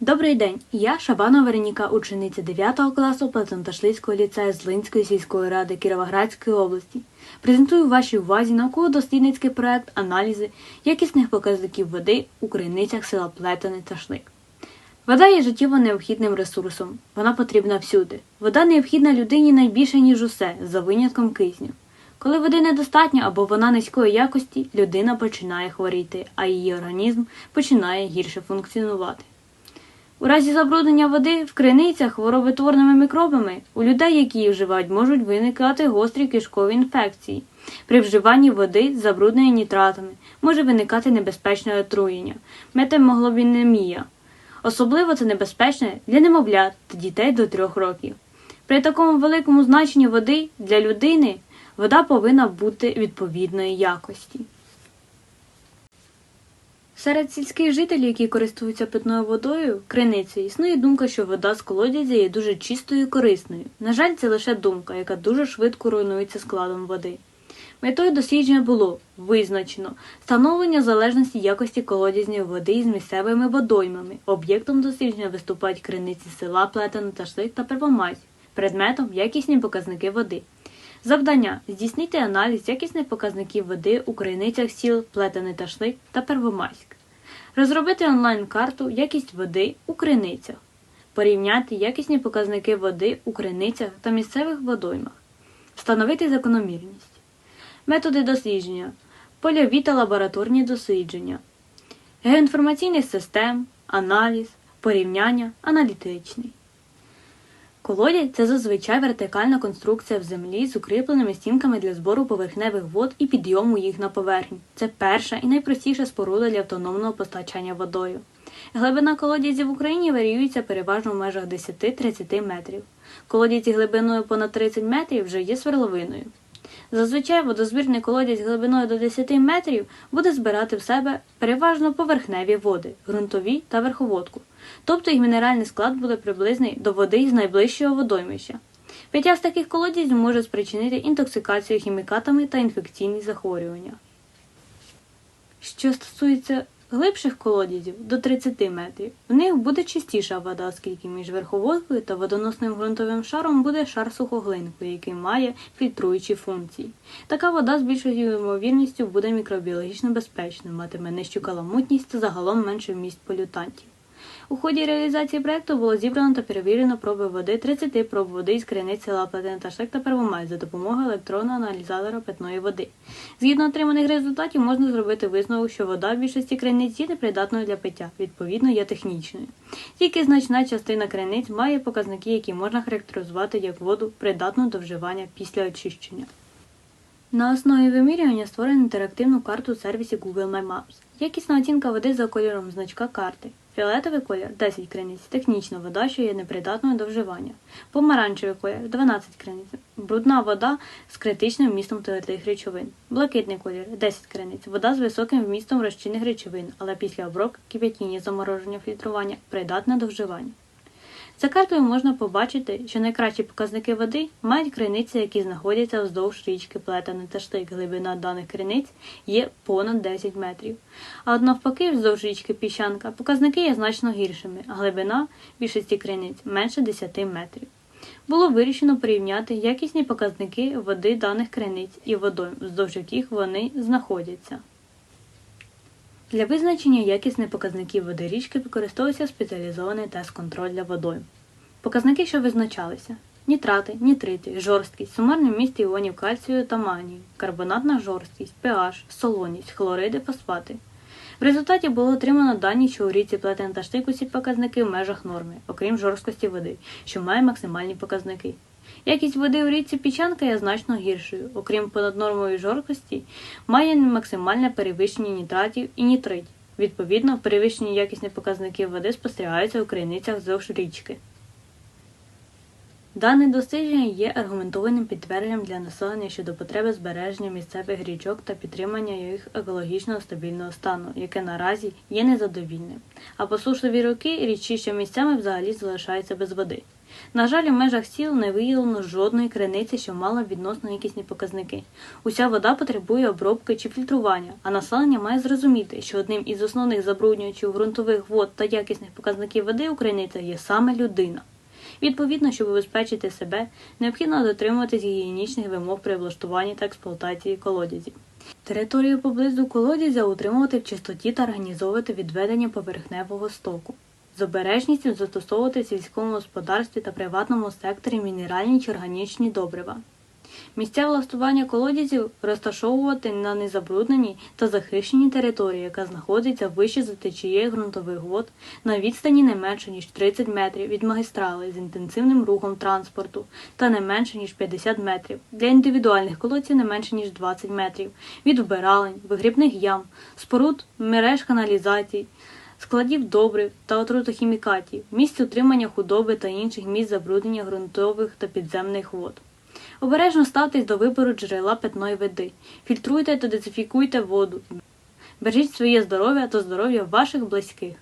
Добрий день, я Шабанова Вероніка, учениця 9 класу Платонташлицького ліцею Злинської сільської ради Кіровоградської області. Презентую вашій увазі науково-дослідницький проект аналізи якісних показників води у криницях села Плетене та Шлик. Вода є життєво необхідним ресурсом. Вона потрібна всюди. Вода необхідна людині найбільше, ніж усе, за винятком кисню. Коли води недостатньо або вона низької якості, людина починає хворіти, а її організм починає гірше функціонувати. У разі забруднення води в криницях хвороботворними мікробами у людей, які їх вживають, можуть виникати гострі кишкові інфекції. При вживанні води, забрудненої нітратами, може виникати небезпечне отруєння, метамоглобінемія. Особливо це небезпечно для немовлят та дітей до 3 років. При такому великому значенні води для людини вода повинна бути відповідної якості. Серед сільських жителів, які користуються питною водою, криницею, існує думка, що вода з колодязя є дуже чистою і корисною. На жаль, це лише думка, яка дуже швидко руйнується складом води. Метою дослідження було визначено встановлення залежності якості колодязної води із місцевими водоймами. Об'єктом дослідження виступають криниці села Плетено та Шлик та Первомайськ, предметом якісні показники води. Завдання здійснити аналіз якісних показників води у криницях сіл Плетений та Шлик та Первомайськ. Розробити онлайн-карту Якість води у криницях. Порівняти якісні показники води у криницях та місцевих водоймах. Встановити закономірність. Методи дослідження. Польові та лабораторні дослідження. Геоінформаційних систем, аналіз, порівняння, аналітичний. Колодязь – це зазвичай вертикальна конструкція в землі з укріпленими стінками для збору поверхневих вод і підйому їх на поверхню. Це перша і найпростіша споруда для автономного постачання водою. Глибина колодязів в Україні варіюється переважно в межах 10-30 метрів. Колодязі глибиною понад 30 метрів вже є сверловиною. Зазвичай водозбірний колодязь глибиною до 10 метрів буде збирати в себе переважно поверхневі води, ґрунтові та верховодку, тобто їх мінеральний склад буде приблизний до води з найближчого водоймища. Пиття з таких колодязів може спричинити інтоксикацію хімікатами та інфекційні захворювання. Що стосується глибших колодязів до 30 метрів, в них буде чистіша вода, оскільки між верховодкою та водоносним ґрунтовим шаром буде шар сухоглинку, який має фільтруючі функції. Така вода з більшою ймовірністю буде мікробіологічно безпечною, матиме нижчу каламутність та загалом менше вміст полютантів. У ході реалізації проєкту було зібрано та перевірено проби води 30 проб води із криниць села та Шлик та Первомай за допомогою електронного аналізатора питної води. Згідно отриманих результатів, можна зробити висновок, що вода в більшості криниць є непридатною для пиття, відповідно, є технічною. Тільки значна частина криниць має показники, які можна характеризувати як воду, придатну до вживання після очищення. На основі вимірювання створено інтерактивну карту у сервісі Google My Maps. Якісна оцінка води за кольором значка карти. Фіолетовий колір 10 криниць, технічна вода, що є непридатною до вживання. Помаранчевий колір 12 криниць, брудна вода з критичним вмістом твердих речовин. Блакитний колір 10 криниць, вода з високим вмістом розчинних речовин, але після обробки кип'ятіння, замороження, фільтрування придатна до вживання. За картою можна побачити, що найкращі показники води мають криниці, які знаходяться вздовж річки Плетене та Штик. Глибина даних криниць є понад 10 метрів. А от навпаки, вздовж річки Піщанка показники є значно гіршими, а глибина більшості криниць менше 10 метрів. Було вирішено порівняти якісні показники води даних криниць і водойм, вздовж яких вони знаходяться. Для визначення якісних показників води річки використовується спеціалізований тест-контроль для водойм. Показники, що визначалися: нітрати, нітрити, жорсткість, сумарне вміст іонів кальцію та магнію, карбонатна жорсткість, pH, солоність, хлориди, фосфати. В результаті було отримано дані, що у річці плетен та штик усі показники в межах норми, окрім жорсткості води, що має максимальні показники. Якість води у річці Пічанка є значно гіршою, окрім понаднормової жорсткості, має максимальне перевищення нітратів і нітритів. Відповідно, перевищені якісні показники води спостерігаються у криницях вздовж річки. Дане дослідження є аргументованим підтвердженням для населення щодо потреби збереження місцевих річок та підтримання їх екологічно стабільного стану, яке наразі є незадовільним. А посушливі роки річища місцями взагалі залишаються без води. На жаль, у межах сіл не виявлено жодної криниці, що мала відносно якісні показники. Уся вода потребує обробки чи фільтрування, а населення має зрозуміти, що одним із основних забруднювачів ґрунтових вод та якісних показників води у криницях є саме людина. Відповідно, щоб убезпечити себе, необхідно дотримуватись гігієнічних вимог при облаштуванні та експлуатації колодязів. Територію поблизу колодязя утримувати в чистоті та організовувати відведення поверхневого стоку. З обережністю застосовувати в сільському господарстві та приватному секторі мінеральні чи органічні добрива. Місця влаштування колодязів розташовувати на незабрудненій та захищеній території, яка знаходиться вище за течією ґрунтових вод на відстані не менше ніж 30 метрів від магістрали з інтенсивним рухом транспорту та не менше ніж 50 метрів. Для індивідуальних колодців не менше ніж 20 метрів від вбиралень, вигрібних ям, споруд, мереж каналізацій, складів добрив та отрутохімікатів, місць утримання худоби та інших місць забруднення ґрунтових та підземних вод. Обережно ставтесь до вибору джерела питної води. Фільтруйте та дезінфікуйте воду. Бережіть своє здоров'я та здоров'я ваших близьких.